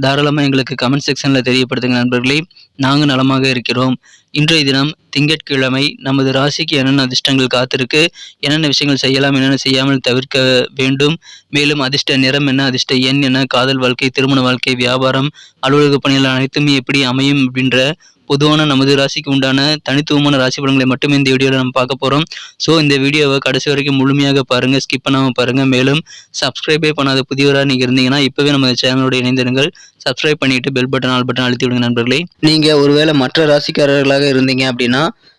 தாராளமாக எங்களுக்கு கமெண்ட் செக்ஷனில் தெரியப்படுத்துங்க நண்பர்களே. நாங்கள் நலமாக இருக்கிறோம். இன்றைய தினம் திங்கட்கிழமை நமது ராசிக்கு என்னென்ன அதிர்ஷ்டங்கள் காத்திருக்கு என்னென்ன விஷயங்கள் செய்யலாம் என்னென்ன செய்யாமல் தவிர்க்க வேண்டும் மேலும் அதிர்ஷ்ட நிறம் என்ன அதிர்ஷ்ட எண் என்ன காதல் வாழ்க்கை திருமண வாழ்க்கை வியாபாரம் அலுவலக பணிகள் அனைத்துமே எப்படி அமையும் அப்படின்ற பொதுவான நமது ராசிக்கு உண்டான தனித்துவமான ராசி பலன்களை மட்டுமே இந்த வீடியோவில் நம்ம பார்க்க போகிறோம் ஸோ இந்த வீடியோவை கடைசி வரைக்கும் முழுமையாக பாருங்கள் ஸ்கிப் பண்ணாமல் பாருங்கள் மேலும் சப்ஸ்கிரைபே பண்ணாத புதியவராக நீங்கள் இருந்தீங்கன்னா இப்போவே நம்ம சேனலோட இணைந்திருங்கள். சப்ஸ்கிரைப் பண்ணிட்டு பெல் பட்டன் ஆல் பட்டன் அழுத்தி விடுங்க நண்பர்களே. நீங்கள் ஒருவேளை மற்ற ராசிக்காரர்களாக இருந்தீங்க அப்படின்னா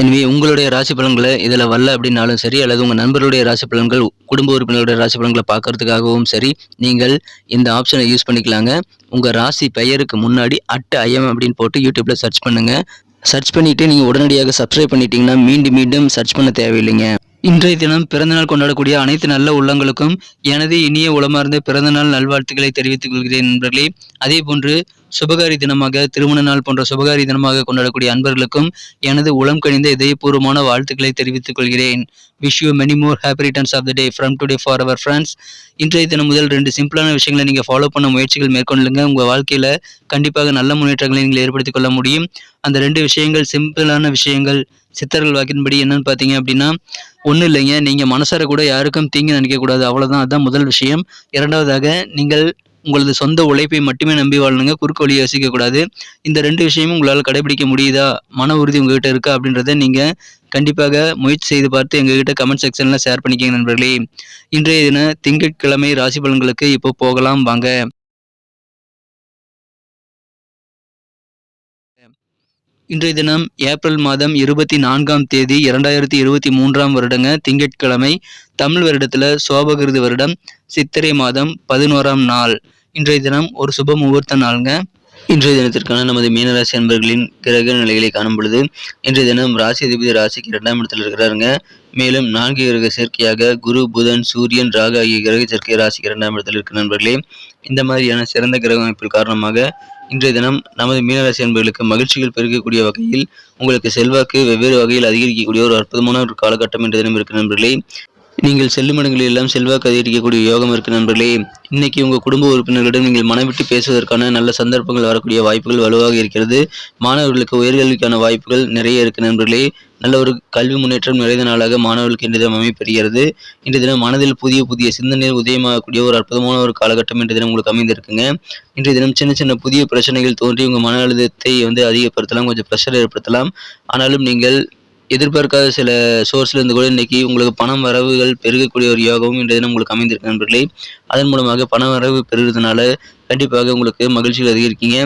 எனவே உங்களுடைய ராசி பலன்களை இதில் வரல அப்படின்னாலும் சரி அல்லது உங்கள் நண்பர்களுடைய ராசி பலன்கள் குடும்ப உறுப்பினர்களுடைய ராசி பலன்களை பார்க்கறதுக்காகவும் சரி நீங்கள் இந்த ஆப்ஷனை யூஸ் பண்ணிக்கலாங்க. உங்கள் ராசி பெயருக்கு முன்னாடி அட் ஐஎம் அப்படின்னு போட்டு யூடியூப்பில் சர்ச் பண்ணுங்கள் சர்ச் பண்ணிவிட்டு நீங்கள் உடனடியாக சப்ஸ்கிரைப் பண்ணிட்டீங்கன்னா மீண்டும் மீண்டும் சர்ச் பண்ண தேவையில்லைங்க. இன்றைய தினம் பிறந்தநாள் கொண்டாடக்கூடிய அனைத்து நல்ல உள்ளங்களுக்கும் எனது இனிய உளமார்ந்த பிறந்தநாள் நல்வாழ்த்துக்களை தெரிவித்துக் கொள்கிறேன் நண்பர்களே. அதே போன்று சுபகாரி தினமாக திருமண நாள் போன்ற சுபகாரி தினமாக கொண்டாடக்கூடிய அன்பர்களுக்கும் எனது உளம் கணிந்த இதயபூர்வமான வாழ்த்துக்களை தெரிவித்துக் கொள்கிறேன். Wish you many more happy returns of the day from today for our friends இன்றைய தினம் முதல் ரெண்டு சிம்பிளான விஷயங்களை நீங்கள் ஃபாலோ பண்ண முயற்சிகள் மேற்கொள்ளுங்க. உங்கள் வாழ்க்கையில் கண்டிப்பாக நல்ல முன்னேற்றங்களை நீங்கள் ஏற்படுத்திக் கொள்ள முடியும். அந்த ரெண்டு விஷயங்கள் சிம்பிளான விஷயங்கள் சித்தர்கள் வாக்கின்படி என்னன்னு பார்த்தீங்க அப்படின்னா ஒன்றும் இல்லைங்க நீங்கள் மனசார கூட யாருக்கும் தீங்கு நினைக்கக்கூடாது அவ்வளோதான் அதுதான் முதல் விஷயம். இரண்டாவதாக நீங்கள் உங்களது சொந்த உழைப்பை மட்டுமே நம்பி வாழணுங்க குறுக்கு வழியை யோசிக்கக்கூடாது இந்த ரெண்டு விஷயமும் உங்களால் கடைபிடிக்க முடியுதா? மன உறுதி உங்ககிட்ட இருக்கா அப்படின்றத நீங்கள் கண்டிப்பாக முயற்சி செய்து பார்த்து எங்ககிட்ட கமெண்ட் செக்ஷனில் ஷேர் பண்ணிக்கங்க நண்பர்களே. இன்றைய தின திங்கட்கிழமை ராசி பலன்களுக்கு இப்போ போகலாம் வாங்க. இன்றைய தினம் ஏப்ரல் மாதம் இருபத்தி நான்காம் தேதி இரண்டாயிரத்தி இருபத்தி மூன்றாம் வருடங்க திங்கட்கிழமை தமிழ் வருடத்தில் சோபகிருது வருடம் சித்திரை மாதம் பதினோராம் நாள். இன்றைய தினம் ஒரு சுப முகூர்த்த நாளுங்க. இன்றைய தினத்திற்கான நமது மீனராசி அன்பர்களின் கிரக நிலைகளை காணும் பொழுது இன்றைய தினம் ராசி அதிபதி ராசிக்கு இரண்டாம் இடத்தில் இருக்கிறாருங்க. மேலும் நான்கு கிரக சேர்க்கையாக குரு புதன் சூரியன் ராகு ஆகிய கிரக சேர்க்கை ராசிக்கு இரண்டாம் இடத்தில் இருக்க நண்பர்களே. இந்த மாதிரியான சிறந்த கிரக அமைப்பில் காரணமாக இன்றைய தினம் நமது மீனராசி அன்பர்களுக்கு மகிழ்ச்சிகள் பெருகக்கூடிய வகையில் உங்களுக்கு செல்வாக்கு வெவ்வேறு வகையில் அதிகரிக்கக்கூடிய ஒரு அற்புதமான ஒரு காலகட்டம் இன்றைய தினம் இருக்க நண்பர்களே. நீங்கள் செல்லும் இடங்களில் எல்லாம் செல்வாக்கு அதிகரிக்கக்கூடிய யோகம் இருக்கு நண்பர்களே. இன்னைக்கு உங்கள் குடும்ப உறுப்பினர்களிடம் நீங்கள் மனவிட்டு பேசுவதற்கான நல்ல சந்தர்ப்பங்கள் வரக்கூடிய வாய்ப்புகள் வலுவாக இருக்கிறது. மாணவர்களுக்கு உயர்கல்விக்கான வாய்ப்புகள் நிறைய இருக்கு நண்பர்களே. நல்ல ஒரு கல்வி முன்னேற்றம் நிறைந்த நாளாக மாணவர்களுக்கு இன்றைய தினம் அமைப்பெறுகிறது இன்றைய தினம் மனதில் புதிய புதிய சிந்தனைகள் உதயமாகக்கூடிய ஒரு அற்புதமான ஒரு காலகட்டம் இன்றைய தினம் உங்களுக்கு அமைந்திருக்குங்க. இன்றைய தினம் சின்ன சின்ன புதிய பிரச்சனைகள் தோன்றி உங்கள் மன அழுத்தத்தை வந்து அதிகப்படுத்தலாம் கொஞ்சம் ப்ரெஷர் ஏற்படுத்தலாம். ஆனாலும் நீங்கள் எதிர்பார்க்காத சில சோர்ஸ்லேருந்து கூட இன்றைக்கி உங்களுக்கு பணம் வரவுகள் பெருகக்கூடிய ஒரு யோகமும் இன்றைய தினம் உங்களுக்கு அமைந்திருக்கு நண்பர்களே. அதன் மூலமாக பண வரவு பெறுகிறதுனால கண்டிப்பாக உங்களுக்கு மகிழ்ச்சிகள் அதிகரிக்கீங்க.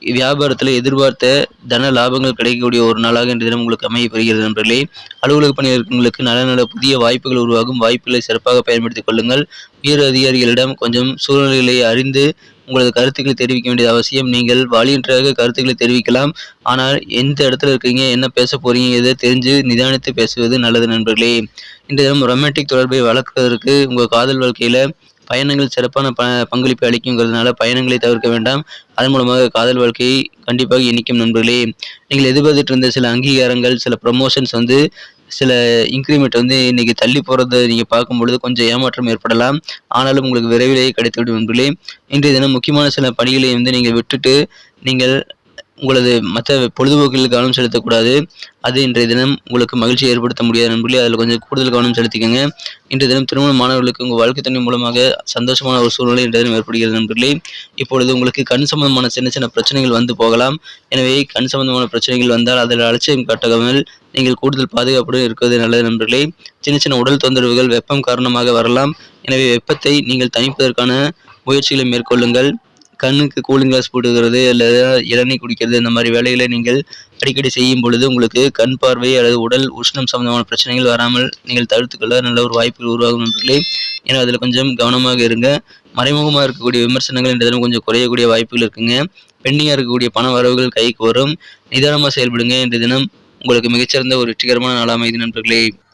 வியாபாரத்தில் எதிர்பார்த்த தன லாபங்கள் கிடைக்கக்கூடிய ஒரு நாளாக இன்றைய தினம் உங்களுக்கு அமைய பெறுகிறது நண்பர்களே. அலுவலக பணியாளர்களுக்கு நல்ல நல்ல புதிய வாய்ப்புகள் உருவாகும். வாய்ப்புகளை சிறப்பாக பயன்படுத்திக் கொள்ளுங்கள். உயர் அதிகாரிகளிடம் கொஞ்சம் சூழ்நிலைகளை அறிந்து உங்களது கருத்துக்களை தெரிவிக்க வேண்டியது அவசியம். நீங்கள் வாலியன்றாக கருத்துக்களை தெரிவிக்கலாம். ஆனால் எந்த இடத்துல இருக்கீங்க என்ன பேச போறீங்க எதை தெரிஞ்சு நிதானித்து பேசுவது நல்லது நண்பர்களே. இந்த தினம் ரொமான்டிக் தொடர்பை வளர்க்குவதற்கு உங்கள் காதல் வாழ்க்கையில் பயணங்கள் சிறப்பான ப பங்களிப்பை அளிக்குங்கிறதுனால பயணங்களை தவிர்க்க வேண்டாம். அதன் மூலமாக காதல் வாழ்க்கையை கண்டிப்பாக இணைக்கும் நண்பர்களே. நீங்கள் எதிர்பார்த்துட்டு இருந்த சில அங்கீகாரங்கள் சில ப்ரமோஷன்ஸ் வந்து சில இன்க்ரிமெண்ட் வந்து இன்னைக்கு தள்ளி போகிறத நீங்கள் பார்க்கும் பொழுது கொஞ்சம் ஏமாற்றம் ஏற்படலாம். ஆனாலும் உங்களுக்கு விரைவிலேயே கிடைத்துவிடும் நண்பர்களே. இன்றைய தினம் முக்கியமான சில பணிகளை வந்து நீங்கள் விட்டுட்டு நீங்கள் உங்களது மற்ற பொழுதுபோக்கில் கவனம் செலுத்தக்கூடாது. அது இன்றைய தினம் உங்களுக்கு மகிழ்ச்சியை ஏற்படுத்த முடியாது நண்பர்களே அதில் கொஞ்சம் கூடுதல் கவனம் செலுத்திக்கங்க. இன்றைய தினம் திருமண மாணவர்களுக்கு உங்கள் வாழ்க்கை துணை மூலமாக சந்தோஷமான ஒரு சூழ்நிலை இன்றைய தினம் ஏற்படுகிறது நண்பர்களே. இப்பொழுது உங்களுக்கு கண் சம்பந்தமான சின்ன சின்ன பிரச்சனைகள் வந்து போகலாம். எனவே கண் சம்பந்தமான பிரச்சனைகள் வந்தால் அதில் அலட்சியம் காட்டாமல் நீங்கள் கூடுதல் பாதுகாப்புடன் இருக்கிறது நல்லது நண்பர்களே. சின்ன சின்ன உடல் தொந்தரவுகள் வெப்பம் காரணமாக வரலாம். எனவே வெப்பத்தை நீங்கள் தணிப்பதற்கான முயற்சிகளை மேற்கொள்ளுங்கள். கண்ணுக்கு கூலிங் கிளாஸ் போட்டுக்கிறது அல்லது இளநீர் குடிக்கிறது இந்த மாதிரி வேலைகளை நீங்கள் அடிக்கடி செய்யும் பொழுது உங்களுக்கு கண் பார்வை அல்லது உடல் உஷ்ணம் சம்பந்தமான பிரச்சனைகள் வராமல் நீங்கள் தவிர்த்துக்கொள்ள நல்ல ஒரு வாய்ப்புகள் உருவாகும் நண்பர்களே. ஏன்னா அதில் கொஞ்சம் கவனமாக இருங்க. மறைமுகமாக இருக்கக்கூடிய விமர்சனங்கள் இந்த தினம் கொஞ்சம் குறையக்கூடிய வாய்ப்புகள் இருக்குங்க. பெண்டிங்காக இருக்கக்கூடிய பண வரவுகள் கைக்கு வரும். நிதானமாக செயல்படுங்க. இன்றைய தினம் உங்களுக்கு மிகச்சிறந்த ஒரு வெற்றிகரமான நாளாக அமைதி நண்பர்களே.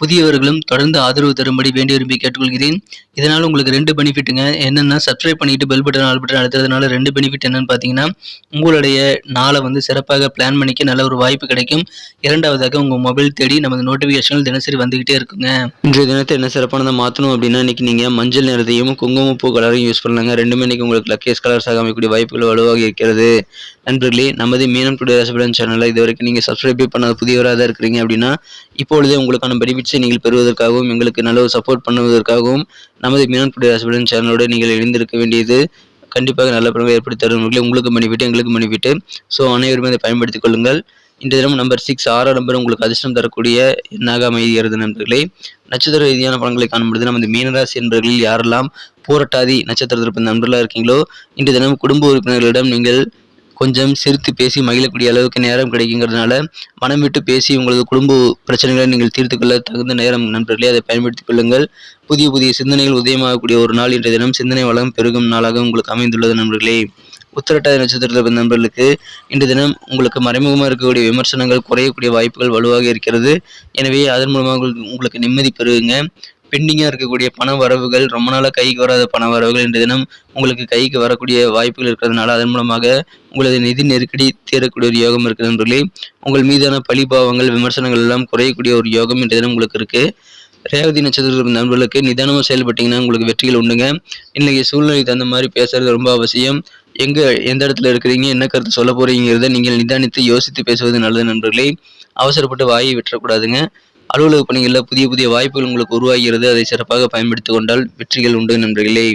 புதியவர்களும் தொடர்ந்து ஆதரவு தரும்படி வேண்டி விரும்பி கேட்டுக்கொள்கிறேன். இதனால் உங்களுக்கு ரெண்டு பெனிஃபிட்டுங்க. என்னென்னா சப்ஸ்கிரைப் பண்ணிட்டு பெல் பட்டன் ஆல் பட்டன் அழுத்துறதுனால ரெண்டு பெனிஃபிட் என்னன்னு பார்த்தீங்கன்னா உங்களுடைய நாளை வந்து சிறப்பாக பிளான் பண்ணிக்க நல்ல ஒரு வாய்ப்பு கிடைக்கும். இரண்டாவதாக உங்கள் மொபைல் தேடி நமது நோட்டிஃபிகேஷன்கள் தினசரி வந்துகிட்டே இருக்குங்க. இன்றைய தினத்தை என்ன சிறப்பானதை மாற்றணும் அப்படின்னா இன்னைக்கு நீங்கள் மஞ்சள் நிறத்தையும் குங்குமப்பூ கலரையும் யூஸ் பண்ணலாங்க. ரெண்டுமே இன்னைக்கு உங்களுக்கு லக்கேஸ் கலர்ஸாக அமைக்கக்கூடிய வாய்ப்புகள் வலுவாக இருக்கிறது. நண்பர்களே நமது மீனம் டுடே சேனலில் இது வரைக்கும் நீங்கள் சப்ஸ்கிரைப் பண்ணாத புதியவராக தான் இருக்கிறீங்க அப்படின்னா இப்பொழுதே உங்களுக்கான பெனிஃபிட்ஸை நீங்கள் பெறுவதற்காகவும் எங்களுக்கு நல்ல ஒரு சப்போர்ட் பண்ணுவதற்காகவும் நமது மீனம் டுடே ராசிபலன் சேனலோடு நீங்கள் இணைந்திருக்க வேண்டியது கண்டிப்பாக நல்ல பலன்களை ஏற்படுத்தி தரும். உங்களுக்கு பெனிஃபிட் எங்களுக்கு பெனிஃபிட் ஸோ அனைவருமே அதை பயன்படுத்திக் கொள்ளுங்கள். இந்த தினம் நம்பர் சிக்ஸ் ஆறாம் நம்பர் உங்களுக்கு அதிர்ஷ்டம் தரக்கூடிய எண்ணாக அமைகிறது நண்பர்களே. நட்சத்திர ரீதியான பலன்களை காணும்பொழுது நமது மீனராசி என்பர்களில் யாரெல்லாம் போராட்டாதி நட்சத்திரத்தில் பிறந்த நண்பர்களாக இருக்கீங்களோ இன்று தினம் குடும்ப உறுப்பினர்களிடம் நீங்கள் கொஞ்சம் சிரித்து பேசி மகிழக்கூடிய அளவுக்கு நேரம் கிடைக்குங்கிறதுனால மனம் விட்டு பேசி உங்களது குடும்ப பிரச்சனைகளை நீங்கள் தீர்த்துக்கொள்ள தகுந்த நேரம் நண்பர்களே அதை பயன்படுத்திக் கொள்ளுங்கள். புதிய புதிய சிந்தனைகள் உதயமாகக்கூடிய ஒரு நாள் இன்றைய தினம் சிந்தனை வளம் பெருகும் நாளாக உங்களுக்கு அமைந்துள்ளது நண்பர்களே. உத்திரட்டாதி நட்சத்திரத்தில் பிறந்த நண்பர்களுக்கு இன்று தினம் உங்களுக்கு மறைமுகமாக இருக்கக்கூடிய விமர்சனங்கள் குறையக்கூடிய வாய்ப்புகள் வலுவாக இருக்கிறது. எனவே அதன் மூலமாக உங்களுக்கு நிம்மதி பெறுவீங்க. பெண்டிங்காக இருக்கக்கூடிய பண வரவுகள் ரொம்ப நாளாக கைக்கு வராத பண வரவுகள் இன்றைய தினம் உங்களுக்கு கைக்கு வரக்கூடிய வாய்ப்புகள் இருக்கிறதுனால அதன் மூலமாக உங்களது நிதி நெருக்கடி தீரக்கூடிய ஒரு யோகம் இருக்குது நண்பர்களே உங்கள் மீதான பழிபாவங்கள் விமர்சனங்கள் எல்லாம் குறையக்கூடிய ஒரு யோகம் இன்றைய தினம் உங்களுக்கு இருக்குது ரேவதி நட்சத்திர நண்பர்களுக்கு நிதானமாக செயல்பட்டீங்கன்னா உங்களுக்கு வெற்றிகள் உண்டுங்க. இன்றைக்கி சூழ்நிலைக்கு தகுந்த மாதிரி பேசுறது ரொம்ப அவசியம். எங்கே எந்த இடத்துல இருக்கிறீங்க என்ன கருத்து சொல்ல போகிறீங்கிறத நீங்கள் நிதானித்து யோசித்து பேசுவது நல்லது நண்பர்களே. அவசரப்பட்டு வாயை விட்டுறக்கூடாதுங்க. அலுவலக பணிகளில் புதிய புதிய வாய்ப்புகள் உங்களுக்கு உருவாகிறது. அதை சிறப்பாக பயன்படுத்தி கொண்டால் வெற்றிகள் உண்டு நண்பர்களே.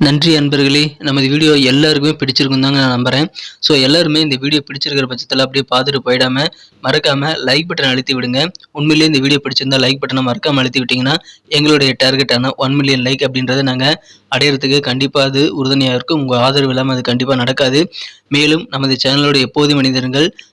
நன்றி அன்பர்களே. நமது வீடியோ எல்லாருக்குமே பிடிச்சிருக்கும் தாங்க நான் நம்புகிறேன் ஸோ எல்லாருமே இந்த வீடியோ பிடிச்சிருக்கிற பட்சத்தில் அப்படியே பார்த்துட்டு போயிடாமல் மறக்காமல் லைக் பட்டன் அழுத்தி விடுங்க. உண்மையிலேயே இந்த வீடியோ பிடிச்சிருந்தா லைக் பட்டனை மறக்காமல் அழுத்தி விட்டிங்கன்னா எங்களுடைய டார்கெட்டான ஒன் மில்லியன் லைக் அப்படின்றத நாங்கள் அடையிறதுக்கு கண்டிப்பாக அது உறுதுணையாக இருக்கும். உங்கள் ஆதரவு இல்லாமல் அது கண்டிப்பாக நடக்காது. மேலும் நமது சேனலோட எப்போதும் மனிதர்கள்